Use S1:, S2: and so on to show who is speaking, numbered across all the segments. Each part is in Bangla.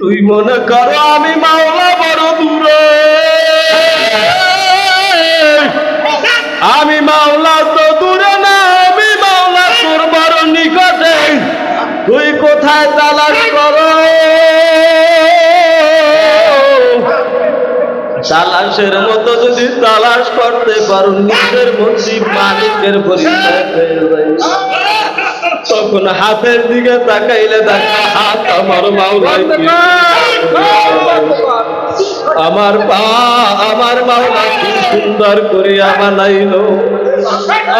S1: তুই মনে করো আমি মাওলা বড় দূরে। আমি মাওলা তো দূরে না, আমি মাওলা তোর বড় নিকটে। তুই কোথায় তালাশ করো? তালাশের মতো যদি তালাশ করতে পারো, নিজের মধ্যে মালিকের পরিচয় তখন হাতের দিকে তাকাইলে দেখা হাত আমার মাওলাই আমার পা আমার মাওলা কি সুন্দর করিয়া বানাইলো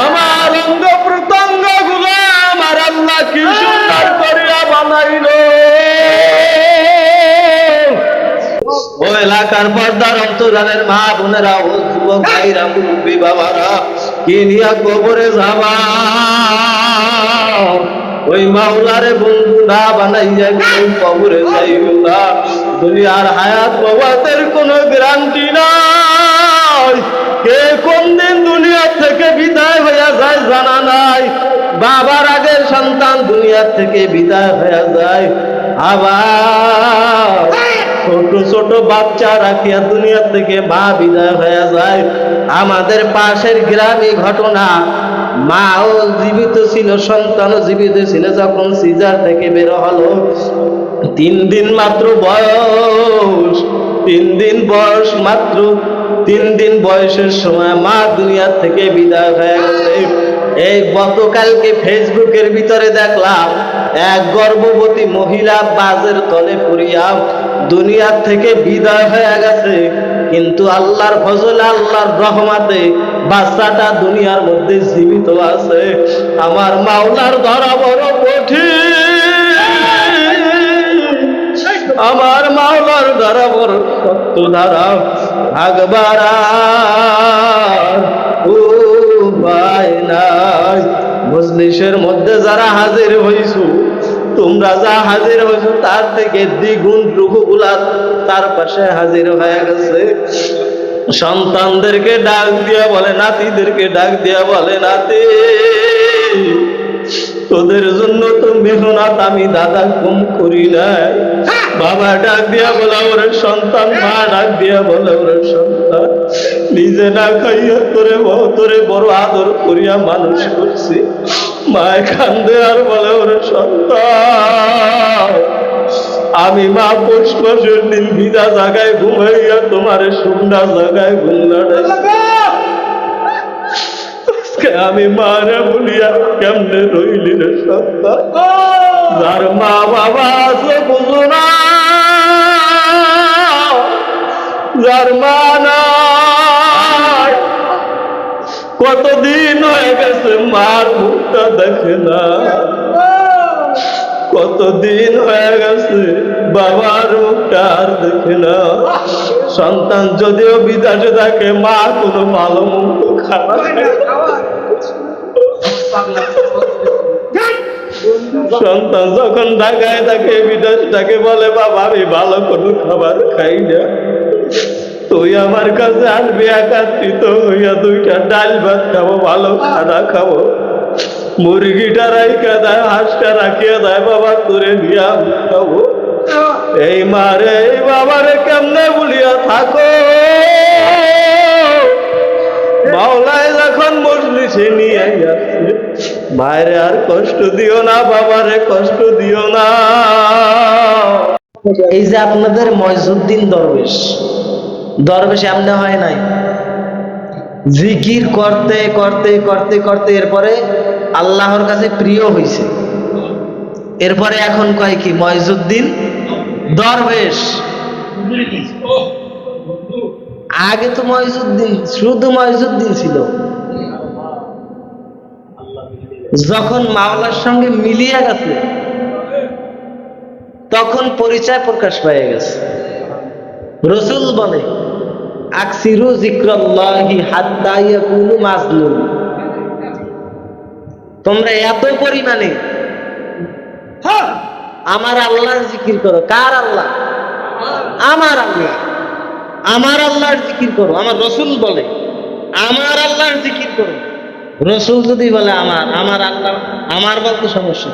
S1: আমার অঙ্গ প্রত্যঙ্গগুলো আমার আল্লাহ কি সুন্দর করিয়া বানাইলো ও এলাকার পর্দার অন্তরালের মা বোনেরা ও যুবক ভাইরা মুরব্বী বাবারা কি নিয়া কবরে যাবা? ওই মাওলারে বন্ধু না বানাইয়া কেউ কবরে যাইও না। দুনিয়ার হায়াত বাবাদের কোনো গ্যারান্টি নাই। কে কোন দিন দুনিয়া থেকে বিদায় হইয়া যায় জানা নাই। বাবার আগের সন্তান দুনিয়া থেকে বিদায় হইয়া যায়। আবার ছোট ছোট বাচ্চা রাখিয়া দুনিয়া থেকে মা বিদায় হয়ে যায়। আমাদের পাশের গ্রামে ঘটনা। মাও জীবিত ছিল, সন্তানও জীবিত ছিল, যখন সিজার থেকে বের হলো, তিন দিন মাত্র বয়স, তিন দিন বয়স মাত্র, তিন দিন বয়সের সময় মা দুনিয়া থেকে বিদায় হয়ে গেছে। এই গতকালকে ফেসবুকের ভিতরে দেখলাম, এক গর্ভবতী মহিলা বাজের তলে পড়িয়া দুনিয়ার থেকে বিদায় হয়ে গেছে। কিন্তু আল্লাহর ফজলে, আল্লাহর রহমাতে বাচ্চাটা দুনিয়ার মধ্যে জীবিত আছে। আমার মাওলার ধরা বড় কঠিন। আমার মাওলার দ্বারা বড় সত্য ধারা। ভাগবার উপায় নাই। মজলিসের মধ্যে যারা হাজির হইছু, তোমরা যা হাজির হয়েছো তার থেকে দ্বিগুণ রুহুগুলা তার পাশে হাজির হয়ে গেছে। সন্তানদেরকে ডাক দিয়া বলে, নাতিদেরকে ডাক দিয়া বলে, নাতি। তোদের জন্য তো মেহনত আমি দাদা কম করি নাই। বাবা ডাক দিয়া বলে ওরে সন্তান মা ডাক দিয়া বলে ওরে সন্তান নিজে না খাইয়া তোরে তোরে বড় আদর করিয়া মানুষ করছি। মায় কান্দে আর বলে ওরে সন্তান আমি মা পৌষ মাসের দিন ভিজা জায়গায় ঘুমাইয়া তোমার সুন্দর জায়গায় আজকে আমি মারে বলিয়া কেমনে রইলি রে সন্তান যার মা বাবা আছে বুঝো না। যার মা নাই। কতদিন হয়ে গেছে মার মুখটা দেখে না। কতদিন হয়ে গেছে বাবার মুখটা আর দেখে না। সন্তান যদিও বিদেশে থাকে, মা কোনো ভালো মুখ খারাপ সন্তান যখন ঢাকায় থাকে বিদেশ থাকে বলে বাবা আমি ভালো কোনো খাবার খাই না। তুই আমার কাছে আসবি একাত্রিত হইয়া দুইটা ডাল ভাত খাব ভালো খানা খাব। মুরগিটা রাইখা দেয় হাঁসটা রাখিয়া দেয় বাবা তোরে নিয়ে আমি খাব। এই মারে এই বাবারে কেমনে বলিয়া থাকো? মাওলায় যখন মজলিসে নিয়ে যাচ্ছে মায়ের আর কষ্ট দিও না, বাবারে কষ্ট দিও না।
S2: এই যে আপনাদের ময়জুদ্দিন দরবেশ দরবেশ এমনি হয় নাই। জিকির করতে করতে করতে করতে এরপরে আল্লাহর কাছে প্রিয় হইছে। এরপরে এখন কয় কি? ময়জুদ্দিন দরবেশ। আগে তো ময়জুদ্দিন শুধু ময়জুদ্দিন ছিল। যখন মাওলার সঙ্গে মিলিয়ে গেছে তখন পরিচয় প্রকাশ পেয়ে গেছে। রসুল বলে তোমরা এত পরিমাণে হ্যাঁ, আমার আল্লাহর জিকির করো। কার আল্লাহ? আমার আল্লাহ। আমার আল্লাহর জিকির করো, আমার রসুল বলে, আমার আল্লাহর জিকির করো। রসুল যদি বলে আমার আমার আল্লাহ, আমার বলতে সমস্যা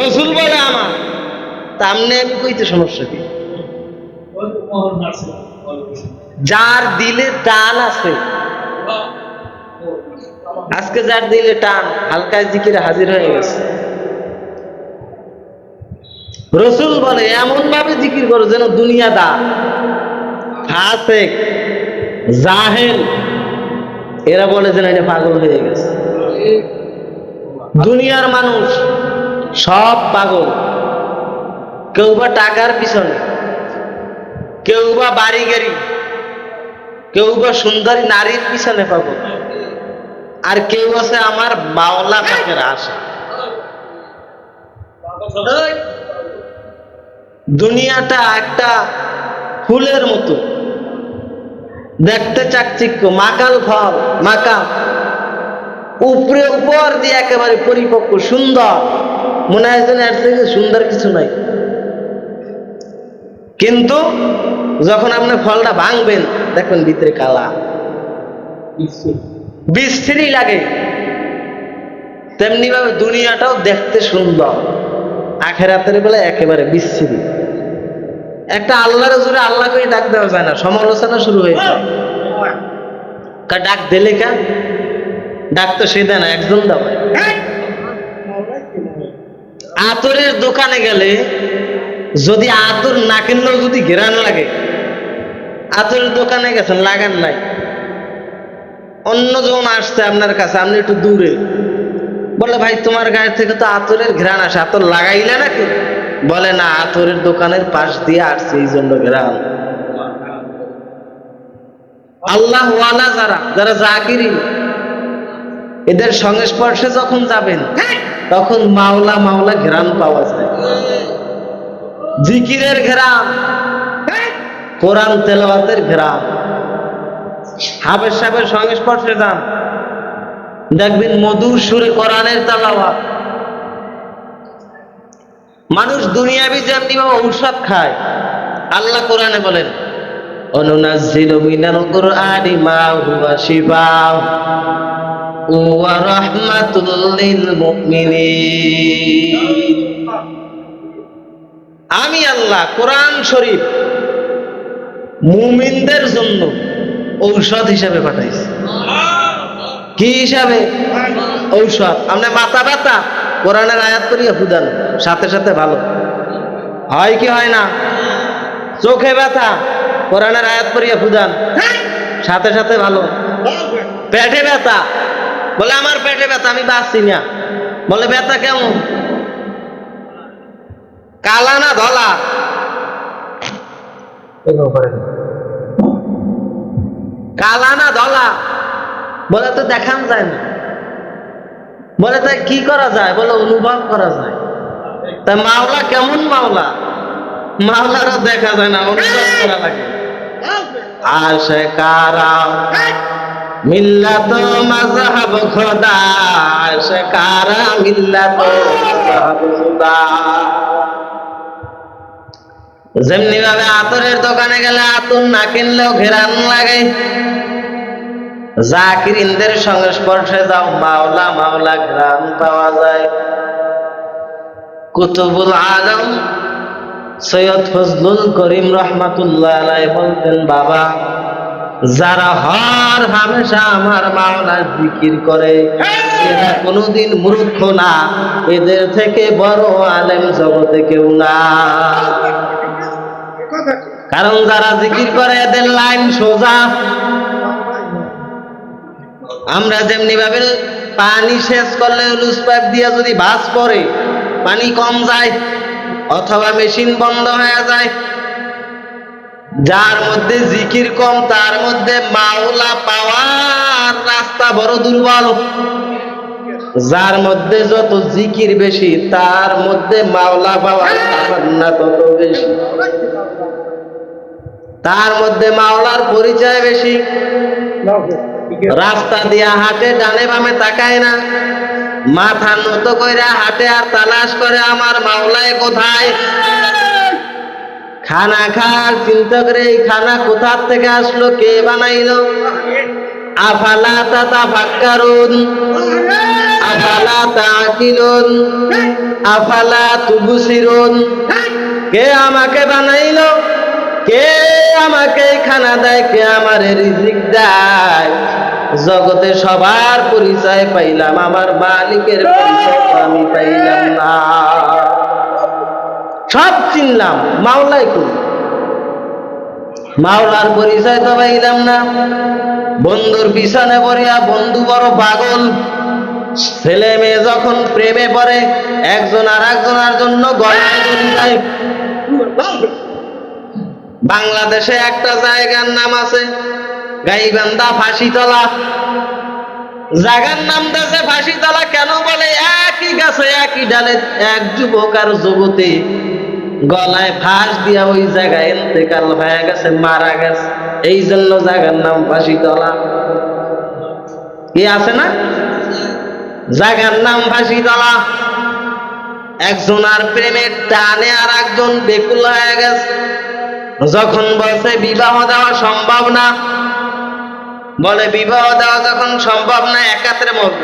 S2: রসুল বলে আমার
S1: তামনে কইতে সমস্যা কি? যার দিলে টান আছে। আজকে যার দিলে টান, হালকায় জিকিরে হাজির হয়ে গেছে। রসুল বলে এমন ভাবে জিকির করো যেন দুনিয়া দা ফাসেক, জাহেল, এরা বলে যেন এটা পাগল হয়ে গেছে। দুনিয়ার মানুষ সব পাগল। কেউ বা টাকার পিছনে, কেউ বা বাড়ি গাড়ি কেউ বা সুন্দরী নারীর পিছনে পাগল। আর কেউ আছে আমার মাওলা পাকের আশা। দুনিয়াটা একটা ফুলের মতো। দেখতে চাকচিক্য মাকাল ফল মাকাল উপরে উপর দিয়ে একেবারে পরিপক্ক সুন্দর। মনে হয় যেন এর থেকে সুন্দর কিছু নাই। কিন্তু যখন আপনি ফলটা ভাঙবেন দেখবেন ভিতরে কালা। বিশ্রী লাগে। তেমনি ভাবে দুনিয়াটাও দেখতে সুন্দর। আখেরাতের বেলা একেবারে বিশ্রী একটা আল্লাহর জোরে আল্লাহ করে ডাক দেওয়া যায় না, সমালোচনা শুরু হয়ে যায়। কা ডাক দিলে কা? ডাক তো সে দেয় না, একজন দাবায় আতরের দোকানে গেলে যদি আতর না কিনলেও যদি ঘেরান লাগে, আতরের দোকানে গেছেন, লাগান নাই। অন্য যখন আসছে আপনার কাছে, আপনি একটু দূরে। বলে, ভাই, তোমার গায়ে থেকে তো আতরের ঘ্রাণ আসে, আতর লাগাইলে নাকি বলে, না, আতরের দোকানের পাশ দিয়ে আসছে, এই জন্য ঘ্রাণ আল্লাহ যারা যারা জাকিরি এদের সংস্পর্শে যখন যাবেন, তখন মাওলা মাওলা ঘ্রাণ পাওয়া যায়। জিকিরের ঘ্রাণ, কোরআন তেলাওয়াতের ঘ্রাণ। হাবের সাহেবের সংস্পর্শে যান। দেখবেন মধুর সুরে কোরআনের তালাওয়াত। মানুষ দুনিয়াবি যেমনি ভাবে ঔষধ খায় আল্লাহ কোরআনে বলেন অনুনাজ্জিলু মিনাল কুরআনি মা হুয়া শিফাউ ওয়া রাহমাতুল লিল মুমিনিন। আমি আল্লাহ কোরআন শরীফ মুমিনদের জন্য ঔষধ হিসাবে পাঠাইছি। কি হিসাবে? ঔষধ। আপনার মাথা ব্যথা কোরআনের আয়াত করিয়া ফুদান সাথে সাথে ভালো। হয় কি হয় না? চোখে ব্যথা, কোরআনের আয়াত করিয়া ফুদান সাথে সাথে ভালো। পেটে ব্যথা, বলে আমার পেটে ব্যথা, আমি বাঁচছি না। বলে ব্যথা কেমন? কালা না ধলা? কালা না ধলা? বলে তো দেখান যায় না। বলে, তাই কি করা যায়? বলে, অনুভব করা যায়। তা মাওলা কেমন মাওলা? মাওলারও দেখা যায় না, অনুভব করা লাগে। আশে কারা? মিল্লাত মাযহাব খোদা। আশে কারা? মাযহাব খোদা। যেমনি ভাবে আতরের দোকানে গেলে আতর না কিনলেও ঘেরান লাগে। জাকিরিনদের সংস্পর্শে যাও মাওলা মাওলা ঘ্রাণ পাওয়া যায়। কুতুবুল আলম সৈয়দ ফজলুল করিম রহমাতুল্লাহ আলাই বলতেন বাবা যারা হর হামেশা আমার মাওলার জিকির করে এরা কোনোদিন মূর্খ না এদের থেকে বড় আলেম জগতে কেউ না। কারণ যারা জিকির করে এদের লাইন সোজা। আমরা যেমনি ভাবে পানি শেষ করলে লুজ পাইপ দিয়ে যদি ভাস পড়ে, পানি কম যায়, অথবা মেশিন বন্ধ হয়ে যায়, যার মধ্যে জিকির কম, তার মধ্যে মাওলা পাওয়ার রাস্তা বড় দুর্বল। যার মধ্যে যত জিকির বেশি, তার মধ্যে মাওলা পাওয়ার তামান্না তত বেশি। তার মধ্যে মাওলার পরিচয় বেশি। রাস্তা দিয়া হাটে, ডানে বামে তাকায় না। মাথা নত কইরা হাটে আর তালাশ করে আমার মাওলায় কোথায় খানা খার চিন্তা করে এই খানা কোথার থেকে আসলো, কে বানাইলো? আফালা তাতা ফাক্কারুন, আফালা তাকিলুন, আফালা তুবসিরুন। কে আমাকে বানাইলো? কে আমাকে খানা দেয়, কে আমার রিজিক দেয়? জগতে সবার পরিচয় পাইলাম, আমার মালিকের পরিচয় আমি পাইলাম না। সব চিনলাম মাওলাই করি মাওলার পরিচয় তো পাইলাম না। বন্ধুর পিছনে পড়িয়া বন্ধু বড় পাগল। ছেলে মেয়ে যখন প্রেমে পড়ে, একজন আর একজনের জন্য গলায় দেয় বাংলাদেশে একটা জায়গার নাম আছে গাইবান্ধা ফাঁসিতলা। জায়গার নাম দেশে ফাঁসিতলা কেন বলে? একই গাছে, একই ডালে এক যুবক আর যুবতী গলায় ফাঁস দিয়া ওই জায়গায় এতেকাল হয়ে গেছে, মারা গেছে। এই জন্য জায়গার নাম ফাঁসিতলা। কি আছে না? জায়গার নাম ফাঁসিতলা। একজন আর প্রেমের টানে আর একজন বেকুল হয়ে গেছে। যখন বলছে বিবাহ দেওয়া সম্ভব না বলে বিবাহ দেওয়া যখন সম্ভব না একাত্রে মরব।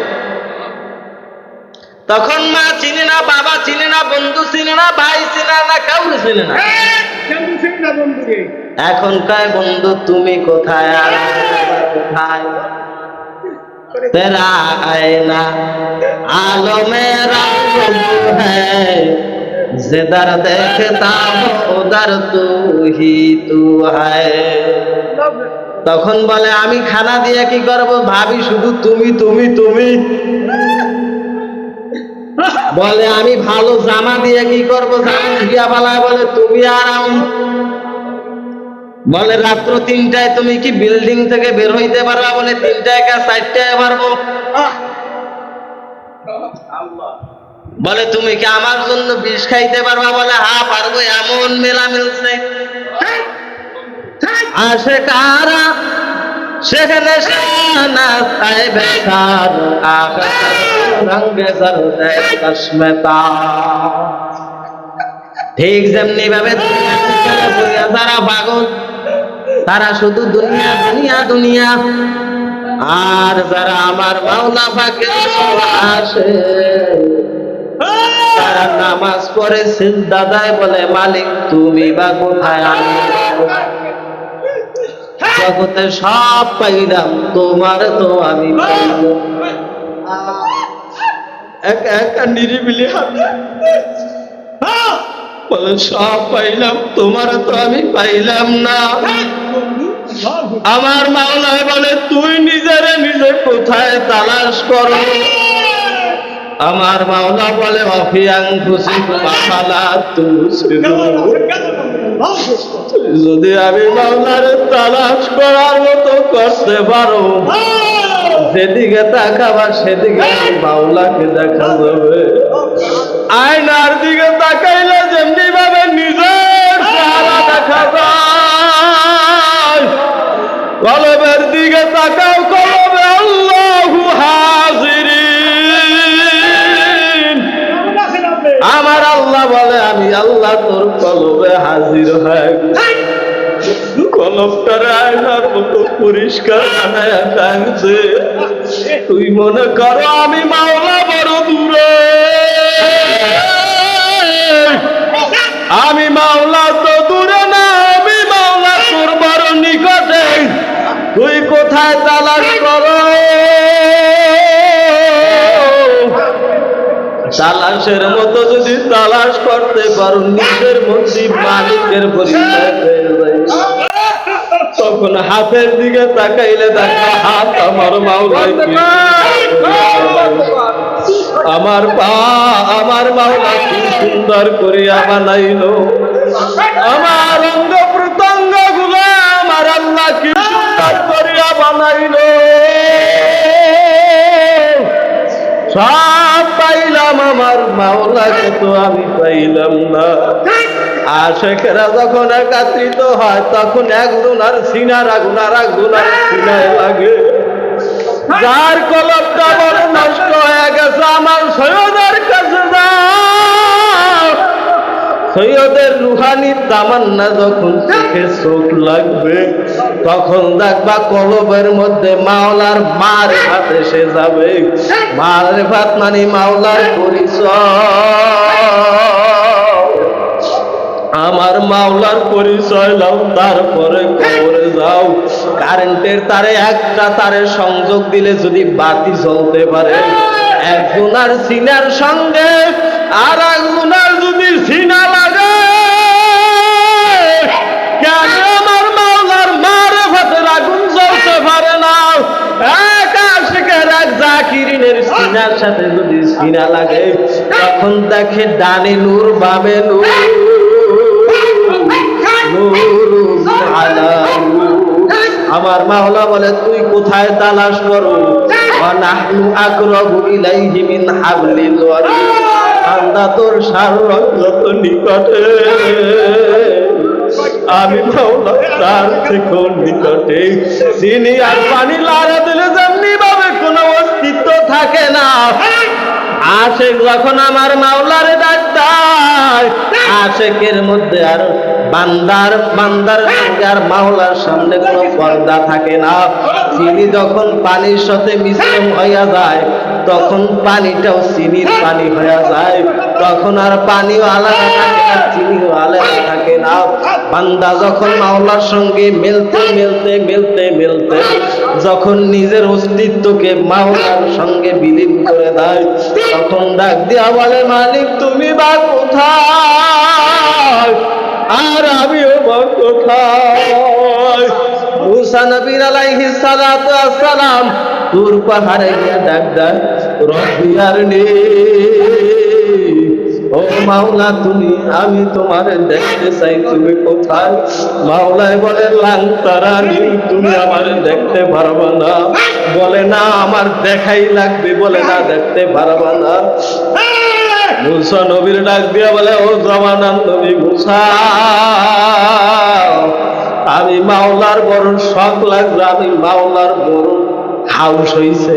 S1: তখন মা চিনে না বাবা চিনে না বন্ধু চিনে না ভাই চিনে না কেউ চিনে না। এখন কয় বন্ধু তুমি কোথায়? আর কোথায় হ্যাঁ है जिधर देखता हूँ उधर तू ही तू है তখন বলে আমি খানা দিয়ে কি করব ভাবি শুধু তুমি তুমি তুমি বলে আমি ভালো জামা দিয়ে কি করব জামা দিয়া পালায় বলে তুমি আর আমি বলে রাত্র তিনটায় তুমি কি বিল্ডিং থেকে বের হইতে পারবা বলে তিনটায় কা চারটায় পারবো বলে, তুমি কি আমার জন্য বিষ খাইতে পারবা? বলে, হা, পারব, এমন মেলা মিলছে আসে কারা? সেখানে ঠিক যেমনি ভাবে যারা পাগল, তারা শুধু দুনিয়া দুনিয়া দুনিয়া। আর যারা আমার মাওলা পাকে আসে তারা নামাজ বলে, মালিক, তুমি বা কোথায় আমি জগতে সব পাইলাম, তোমার তো আমি একা নিরিবিলি বলে, সব পাইলাম, তোমার তো আমি পাইলাম না। আমার মাওলায় বলে, তুই নিজেরে নিজে কোথায় তালাশ করো? আমার মাওলা বলে অফিয়াং খুশি মাসালা যদি আমি মাওলারে তালাশ করার মতো করতে পারো, যেদিকে তাকাবা সেদিকে মাওলাকে দেখা যাবে। আয়নার দিকে তাকাইলে যেমনি ভাবে নিজের দেখা যায়। কলবের আল্লাহ তোর কলবে হাজির হয়ে। মতো পরিষ্কার তুই মনে করো আমি মাওলা বড় দূরে। আমি মাওলা তো দূরে না, আমি মাওলা তোর বড় নিকটে। তুই কোথায় তালাশ করো? তালাশের মতো যদি তালাশ করতে পারো, নিজের মধ্যে মালিকের তখন হাতের দিকে তাকাইলে দেখা, হাত আমার মাওলাই আমার পা, আমার মাওলা কি সুন্দর করিয়া বানাইলো। আমার অঙ্গ প্রত্যঙ্গগুলো আমার আল্লাহ কি সুন্দর করিয়া বানাইলো। সব পাইলাম আমার মাওলাকে তো আমি পাইলাম না। আশেখেরা যখন একাত্রিত হয় তখন একজন আর সিনার আগুন আর একজন আর সিনায় লাগে। যার কলপটা বড় নষ্ট হয়ে গেছে আমার সৈয়দের কাছে যাও সৈয়দের রুহানি তামান্না যখন চোখে চোখ লাগবে, তখন দেখবা কলবের মধ্যে মাওলার মার ভাত এসে যাবে। মার ভাত মানে মাওলার পরিচয়। আমার মাওলার পরিচয় নাও তারপরে কবরে যাও। কারেন্টের তারে একটা তারে সংযোগ দিলে যদি বাতি জ্বলতে পারে একজনার সিনার সঙ্গে আর একজনার সিনা তখন ডানে নূর নূর। আমার মাওলা বলে, তুই কোথায় তালাশ করো? তোর সারক যত নিকটে। আমি মাওলা তার থেকে নিকটে। চিনি আর পানি লাড়া দিলে যেমনি ভাবে কোনো অস্তিত্ব থাকে না। আশেক যখন আমার মাওলার ডাক আশেকের মধ্যে আর বান্দার বান্দার সঙ্গে আর মাওলার সামনে কোনো পর্দা থাকে না। চিনি যখন পানির সাথে মিশ্রণ হইয়া যায়, তখন পানিটাও চিনির পানি হইয়া যায়। তখন আর পানিও আলাদা থাকে না, চিনিও আলাদা থাকে না। বান্দা যখন মাওলার সঙ্গে মেলতে মেলতে মেলতে মেলতে যখন নিজের অস্তিত্বকে মাওলার সঙ্গে বিলীন করে দেয়, তখন ডাক দিয়া বলে, মালিক, তুমি বা কোথায়? আর আমিও বা কোথায় মুসা নবীর আলাইহিস সালাতু আসসালাম তুর পাহাড়ে গিয়ে ডাক দেয় রব্বি আরনি। ও মাওলা, তুমি, আমি তোমার দেখতে চাই, তুমি কোথায়? মাওলায় বলে লাংতারানি তুমি আমার দেখতে পারবা না। বলে, না, আমার দেখাই লাগবে। বলে, না, দেখতে পারবা না। মুসা নবীর ডাক দিয়া বলে, ও জমানার নবী মুসা, আমি মাওলার বড় শখ লাগল আমি মাওলার বড় হাউস হইছে।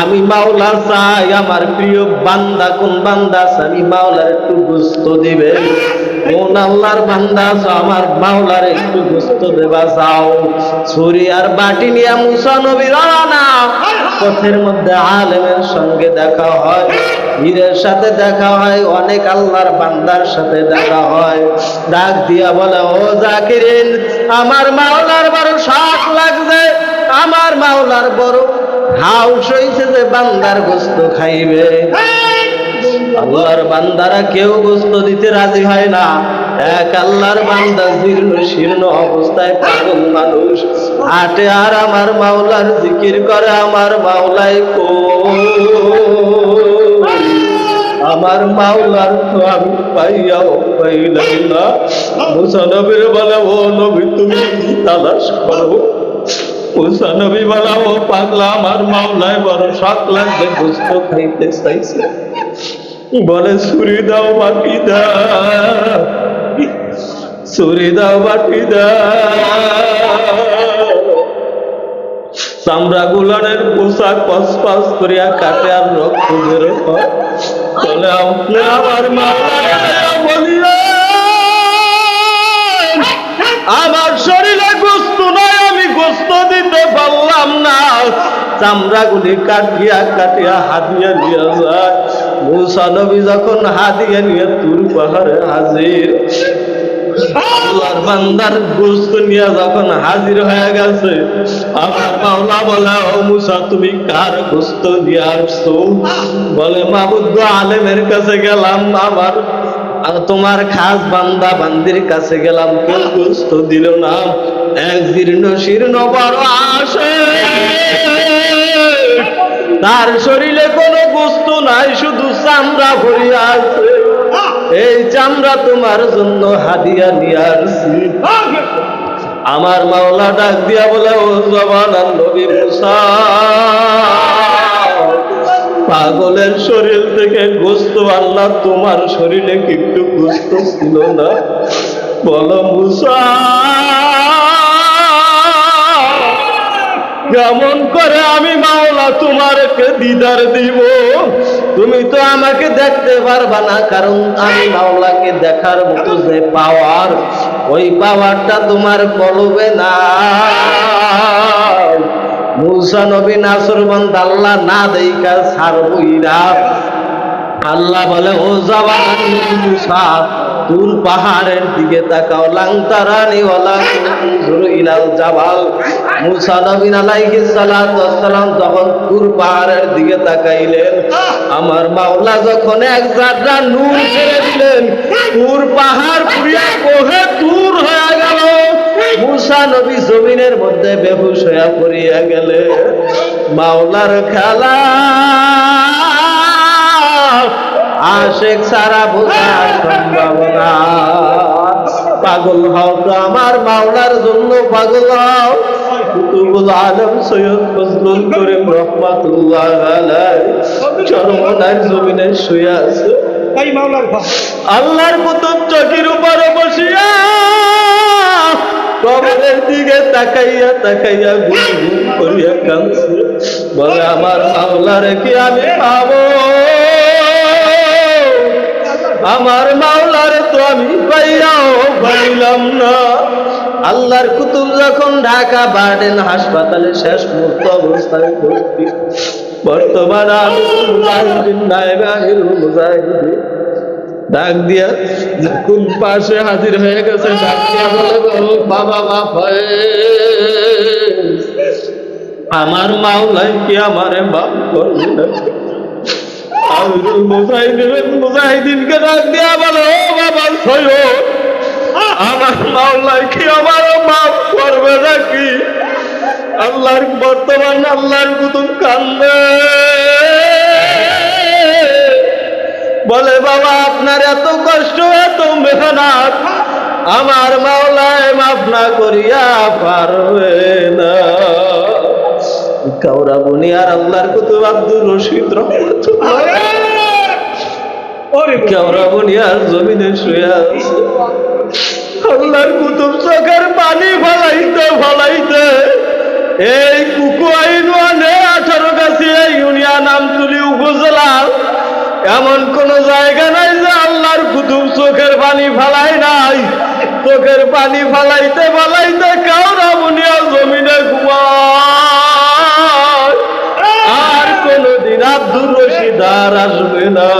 S1: আমি মাওলা চাই, আমার প্রিয় বান্দা, কোন বান্দা আমি মাওলার একটু গুস্ত দিবে। কোন আল্লাহর বান্দা আমার মাওলার একটু গুস্ত দেবা, যাও। ছুরি আর বাটি নিয়ে মুসা নবী রওনা পথের মধ্যে আলেমের সঙ্গে দেখা হয় বীরের সাথে দেখা হয়, অনেক আল্লাহর বান্দার সাথে দেখা হয়। ডাক দিয়া বলে, ও জাকিরিন, আমার মাওলার বড় লাগছে আমার মাওলার বড় হাউস হইছে যে বান্দার গোস্ত খাইবে। আল্লাহর বান্দারা কেউ গোস্ত দিতে রাজি হয় না। এক আল্লাহর বান্দা জীর্ণ শীর্ণ অবস্থায় পাগল মানুষ। হাটে আর আমার মাওলার জিকির করে, আমার মাওলাই কো আমার মাওলার তো আমি পাইয়াও পাইলাই না। মুসা নবীর বলে, ও নবী, তুমি কি তালাশ করো? আমার মাওলায় বলে দাও বাটি দাও বাটি চামড়া গুলানের পোশাক পাস পাস করিয়া কাটে আর রক্ত আমার আমার শরীরে গোস্ত নাই আমি গোস্ত দিতে পারলাম না। চামড়াগুলি কাটিয়া কাটিয়া হাতিয়া নিয়ে যায়। মুসা নবী যখন হাতিয়া নিয়ে তুর পাহাড়ে হাজির বান্দার গোস্ত নিয়ে যখন হাজির হয়ে গেছে আমার মাওলা বলে, ও মুসা, তুমি কার গোস্ত নিয়ে আসছো? বলে মাবুদ্দ আলেমের কাছে গেলাম আমার। তোমার খাস বান্দা বান্দির কাছে গেলাম, কেউ গোস্ত দিল না। এক জীর্ণ শীর্ণ বড় আসে। তার শরীরে কোনো গোস্ত নাই, শুধু চামড়া ভরিয়া আছে। এই চামড়া তোমার জন্য হাদিয়া নিয়ে আমার মাওলা ডাক দিয়া বলে, ও জবানার নবী মুসা, পাগলের শরীর থেকে গোস্ত আল্লাহ তোমার শরীরে কিন্তু গোস্ত ছিল না? বলো, মুসা কেমন করে আমি মাওলা তোমারকে দিদার দিব? তুমি তো আমাকে দেখতে পারবা না, কারণ আমি মাওলাকে দেখার মতো যে পাওয়ার, ওই পাওয়ারটা তোমার কলবে না। মুসা নবী নাসরবন্দ আল্লাহ না দেইকা সারবুইরা আল্লাহ বলে, ও জবান মুসা তুর পাহাড়ের দিকে তাকাও লাংতারানি ওয়ালা তুনজুর ইলাল জাবাল। মুসা নবী আলাইহিস সালাতু ওয়াসসালাম তখন তুর পাহাড়ের দিকে তাকাইলেন। আমার মাওলা যখন এক জাড্রা নূর ছেড়ে দিলেন, তুর পাহাড় পুরিয়া কোহে দূর হয়ে গেল। মুসা নবী জমিনের মধ্যে বেহুশ হইয়া পড়িয়া গেলে মাওলার খেলা আশেক সারা বোঝার সম্ভাবনা। পাগল হও তো আমার মাওলার জন্য পাগল হও। কুতুবুল আলম সৈয়দ ফজলুল করিম রহমাতুল্লাহ জমিনে শুয়ে আছে।
S3: তাই মাওলার
S1: আল্লাহর কুতুব চকির উপরে বসিয়া কবরের দিকে তাকাইয়া তাকাইয়া গুম করিয়া কাঁদছে। বলে আমার মাওলারে কি আমি পাবো? আমার মাওলারে তো আমি পাইয়াও পাইলাম না। আল্লাহর কুতুব যখন ঢাকা বার্ডেন হাসপাতালে শেষ মুহূর্ত অবস্থায় ভর্তি বর্তমান ডাক দিয়া কোন পাশে হাজির হয়ে গেছে? ডাক দিয়া বলে, "ও বাবা বাপ আমার মাওলাই কি আমারে বাপ করবে? না বলে, ও বাবা আমার মাওলাই কি মাফ করবে আল্লাহর বর্তমান আল্লাহর কুতুব কান্দে। বলে, বাবা, আপনার এত কষ্ট, এত মেহনত। আমার মাওলায় মাফ না করিয়া পারবে না। কাউরা বুনিয়ার আল্লাহর কুতুব আব্দুর রশিদ
S3: ওরে
S1: কেওড়া বুনিয়ার জমিনে শুয়ে আছে। আল্লাহর কুতুব চোখের পানি এই কুকু আইনওয়ানে আঠারো কাছে ইউনিয়ন আমতুলি উপজেলা। এমন কোন জায়গা নাই যে আল্লাহর কুতুব চোখের পানি ফালাই নাই। চোখের পানি ফালাইতে ফালাইতে কাউরা বুনিয়া জমিনে ঘুমায়। আব্দুর আসবে না।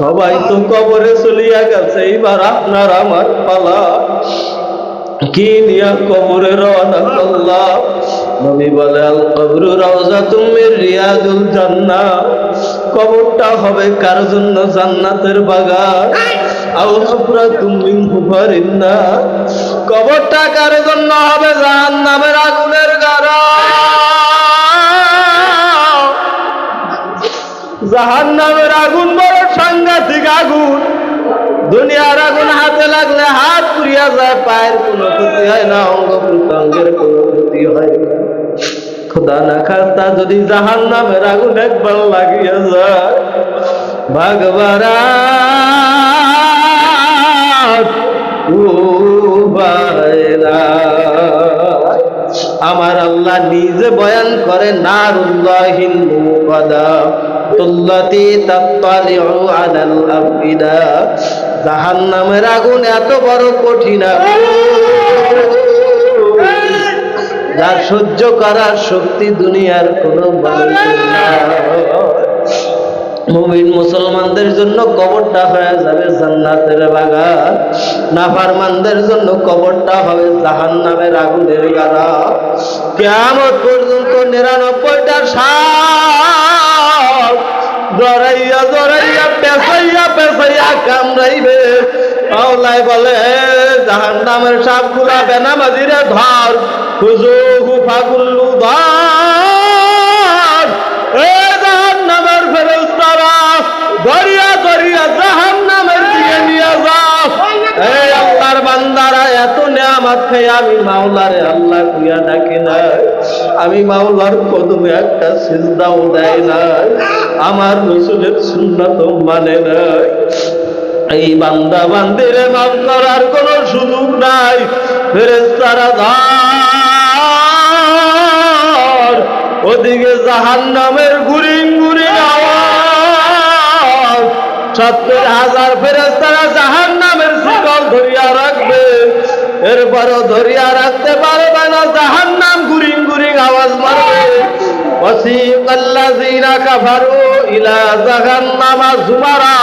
S1: সবাই তো কবরে চলিয়া গেছে, এবার আপনার আমার পালা। কি নিয়া কবরে রওনা করলাম? নবী বলে, আল কবরু রাউজাতুম মির রিয়াদুল জান্নাহ। কবরটা হবে কার জন্য? জান্নাতের বাগান। আও হাফরাতুম মিন হুফারিন নার কবরটা কার জন্য হবে? জাহান্নামের আগুনের গাড়া। জাহান নামের আগুন, বড় সাংঘাতিক আগুন। দুনিয়ার আগুন হাতে লাগলে হাত পুড়িয়া যায়, পায়ের কোনো ক্ষতি হয় না, অঙ্গ প্রত্যঙ্গের কোনো ক্ষতি হয় খোদা না খাস্তা, যদি জাহান নামের আগুন একবার লাগিয়া যায়, ভাগবারা আমার আল্লাহ নিজে বয়ান করে নারুল্লাহিল মুকাদা তুল্লাতি তাত্তালিউ আলাল আফিদা জাহান্নামের আগুন এত বড় কঠিন যা সহ্য করার শক্তি দুনিয়ার কোনো মানুষের নাই। মুমিন মুসলমানদের জন্য কবরটা হয়ে যাবে জান্নাতের বাগান। নাফারমানদের জন্য কবরটা হবে জাহান্নামের আগুনের গাড়া। কেমন পর্যন্ত নিরানব্বইটা সাপ জড়াইয়া জড়াইয়া পেছাইয়া পেছাইয়া কামড়াইবে। আওলাই বলে জাহান নামের সাপগুলা বেনামাজিরে ধর। খুজু ফাগুল্লু ধর। দরিয়া দরিয়া জাহান নামের দিকে নিয়ে যাও। এই আল্লাহর বান্দারা, এত নেয়ামত খেয়ে আমি মাওলারে আল্লাহ কুইয়া ডাকি না আমি মাওলার কদমে একটা সিজদাও দেয় না আমার রসুলের সুন্নত মানে নাই। এই বান্দা বান্দিরে মাফ করার কোনো সুযোগ নাই। ফেরেস্তারা ধর ওদিকে জাহান নামের গুরিং সত্তর হাজার ফেরেস্তারা জাহান নামের শিকল ধরিয়া রাখবে এরপরও ধরিয়া রাখতে পারবে না জাহান নাম গুরিং গুরিং আওয়াজ মারবে وسيق الذين كفروا إلى جهنم زمرا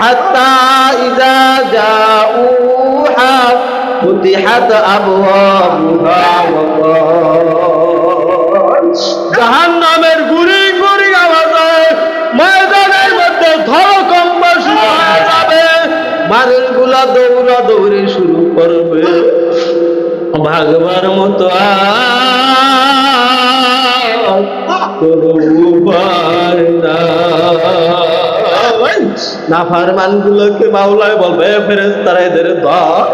S1: حتى إذا جاءوها فتحت أبوابها وقال জাহান্নামের গুরি মানুষগুলা দৌড়া দৌড়ে শুরু করবে। ভাগবার মতো। নাফারমান গুলোকে বাউলায় বলবে তারা এদের ধর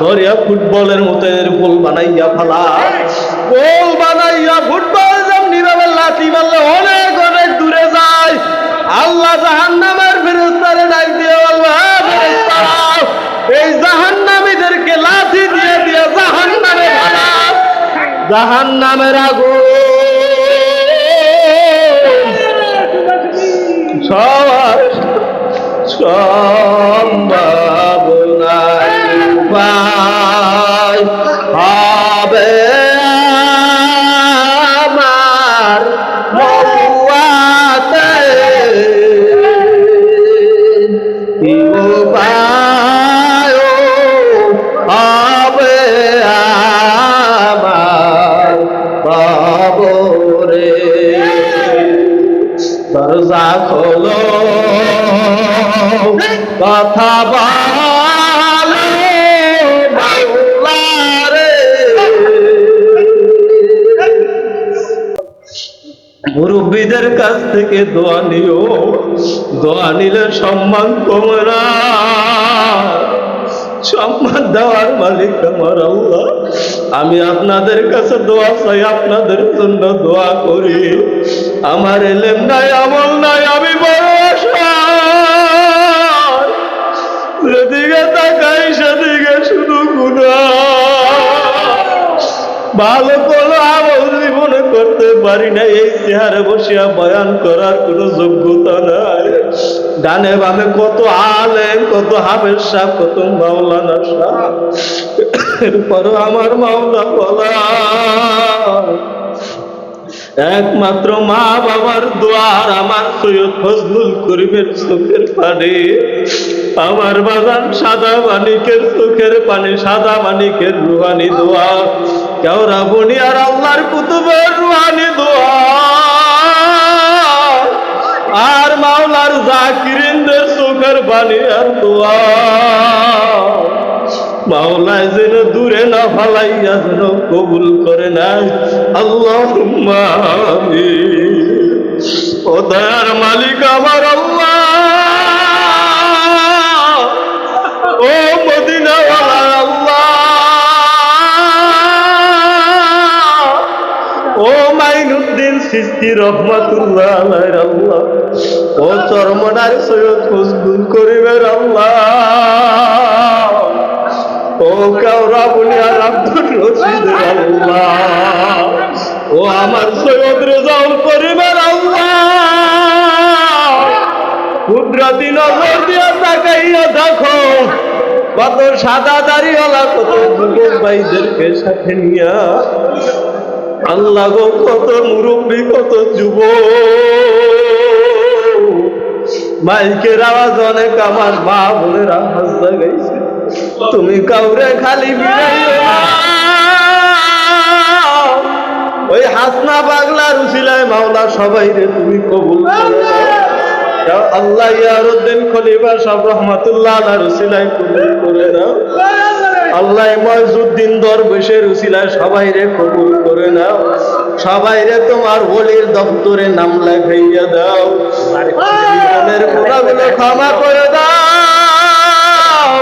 S1: ধরিয়া ফুটবলের মতো এদের গোল বানাইয়া ফেলা। গোল বানাইয়া ফুটবল যেমন লাথি মারলে অনেক অনেক দূরে যায়। আল্লাহ জাহান্নামের ফেরেস্তারে ডাক দিয়ে বলবে "হ্যাঁ, ফেরেস্তারা, এই জাহান্নামীদেরকে লাথি দিয়ে দিয়ে জাহান্নামে ফেলা জাহান নামের আগুন। সবার সম্ভাবনায় দোয়া নিও, দোয়া নিলে সম্মান না সম্মান দেওয়ার মালিক আমার আল্লাহ। আমি আপনাদের কাছে দোয়া চাই, আপনাদের জন্য দোয়া করি। আমার এলেম নাই, আমল নাই, আমি অসহায়। যেদিকে তাকাই, সেদিকে শুধু গুণা ভালো জীবনে করতে পারি না, এই চেহারে বসিয়া বয়ান করার কোনো যোগ্যতা নাই। ডানে বামে কত আলেম, কত হাফেজ সাহ কত মাওলানা সাহ এরপরও আমার মাওলা বলা। একমাত্র মা বাবার দোয়ার আমার সৈয়দ ফজলুল করিমের চোখের পানি। আমার বাগান সাদা মানিকের চোখের পানি, সাদা মানিকের রুহানি দোয়া। কেওরা বনি আর আল্লাহর কুতুবের রুহানি দোয়া। আর মাওলার জাকিরিনদের চোখের পানি আর দোয়া। মাওলায় যেন দূরে না ফালাইয়া যেন কবুল করে নাই আল্লাহ ও দয়ার মালিক আমার আল্লাহ। ও মাইনুদ্দিন সৃষ্টি রহমাতুল্লাহ আল্লাহ। ও চরমনার সৈয়দ ফজলুল করিমের আল্লাহ। ও কাউরা বলিয়া রশিদের আল্লাহ। ও আমার সৈয়দ রেজাউল করিমের আল্লাহ। কুদরতি নজর দিয়া তাকাইয়া দেখো কত সাদা দাড়িওয়ালা কত যুবক ভাইদেরকে সাথে নিয়া আল্লাহ গো, কত মুরব্বী, কত যুব মাইকের আওয়াজ অনেক আমার মা বোনের আওয়াজ লাগাইছে। তুমি কাউরে খালি ওই হাসনা পাগলা রুচিলায় মাওলা সবাই রে তুমি কবুল করে যাও আল্লাহ খলিফা সব রহমাতুল্লাহ কবুল করে আল্লাহ ময়জুদ্দিন দরবেশের উসিলায় সবাই রে কবুল করে নাও। সবাই রে তোমার ওলির দপ্তরে নাম লেখাইয়া দাও। গুণাগুলো ক্ষমা করে দাও।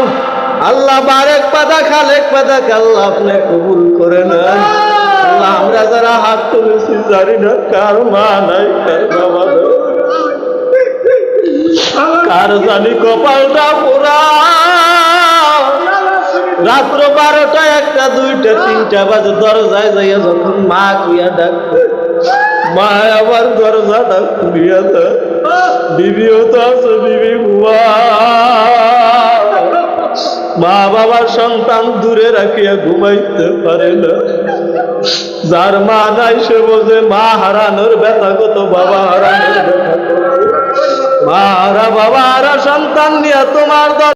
S1: আল্লাহ বারেক পাতা খালেক পাতা আল্লাহ আপনি কবুল করে আল্লাহ আমরা যারা হাত তুলেছি, জানি না কার মা নাই, কার বাবা নাই। কার জানি কপালটা পোড়া? রাত্র বারোটা একটা, দুইটা, তিনটা বাজে। দরজায় যাইয়া যখন মা কুইয়া ডাক, মা আবার দরজাটা খুলিয়া দেয়। বিবিও তো আছে, বিবি বুয়া। মা বাবার সন্তান দূরে রাখিয়া ঘুমাইতে পারে না। যার মা নাই, সে বোঝে মা হারানোর ব্যথা কত বাবা হারানোর ব্যথা কত। মা হারা বাবা হারা সন্তান নিয়ে তোমার